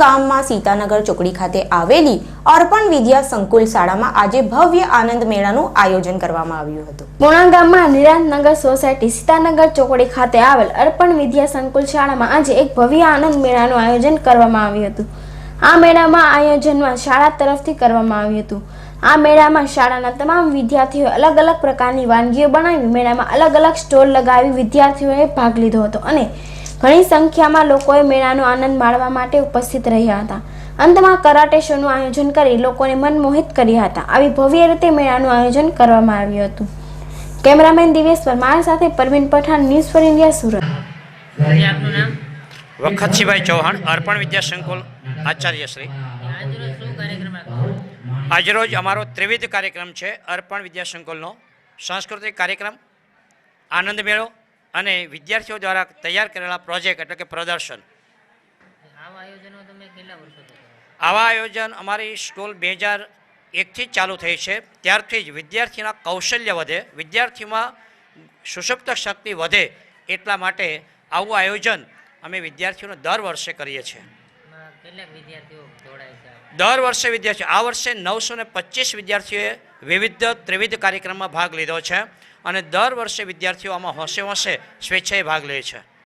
ગામમાં સીતાનગર ચોકડી ખાતે આવેલી અર્પણ વિદ્યા સંકુલ શાળામાં આજે ભવ્ય આનંદ મેળાનું આયોજન કરવામાં આવ્યું હતું. પૂણા ગામમાં નિરાંતનગર સોસાયટી સીતાનગર ચોકડી ખાતે આવેલ અર્પણ વિદ્યા સંકુલ શાળામાં આજે એક ભવ્ય આનંદ મેળાનું આયોજન કરવામાં આવ્યું હતું. આ મેળામાં આયોજનમાં શાળા તરફથી કરવામાં આવ્યું હતું. આ મેળામાં શાળાના તમામ વિદ્યાર્થીઓએ અલગ અલગ પ્રકારની વાનગીઓ બનાવી મેળામાં અલગ અલગ સ્ટોલ લગાવી વિદ્યાર્થીઓએ ભાગ લીધો હતો અને ઘણી સંખ્યામાં લોકોએ મેળાનો આનંદ માણવા માટે ઉપસ્થિત રહ્યા હતા. અંતમાં કરાટે શોનું આયોજન કરી લોકોને મનમોહિત કર્યા હતા. આવી ભવ્ય રીતે મેળાનું આયોજન કરવામાં આવ્યું હતું. કેમેરામેન દિવેશ પરમાર સાથે Parveen Pathan news for India Surat. Vakhatsinhbhai Chauhan Arpan Vidya Sankul Acharya Shri. આજરોજ શું કાર્યક્રમ રાખ્યો આજરોજ અમારો ત્રિવિધ કાર્યક્રમ છે અર્પણ વિદ્યા સંકુલનો સાંસ્કૃતિક કાર્યક્રમ. આનંદ મેળો. અને વિદ્યાર્થીઓ દ્વારા તૈયાર કરેલા પ્રોજેક્ટ એટલે કે પ્રદર્શન. આવા આયોજનો અમારી સ્કૂલ બે હજાર એકથી જ ચાલુ થઈ છે. ત્યારથી જ વિદ્યાર્થીના કૌશલ્ય વધે વિદ્યાર્થીમાં સુષુપ્ત શક્તિ વધે એટલા માટે આવું આયોજન અમે વિદ્યાર્થીઓને દર વર્ષે કરીએ છીએ. દર વર્ષે વિદ્યાર્થીઓ, આ વર્ષે નવસો ને પચીસ વિદ્યાર્થીઓએ વિવિધ ત્રિવિધ કાર્યક્રમમાં ભાગ લીધો છે અને દર વર્ષે વિદ્યાર્થીઓ આમાં હોંશે હોંશે સ્વેચ્છાએ ભાગ લે છે.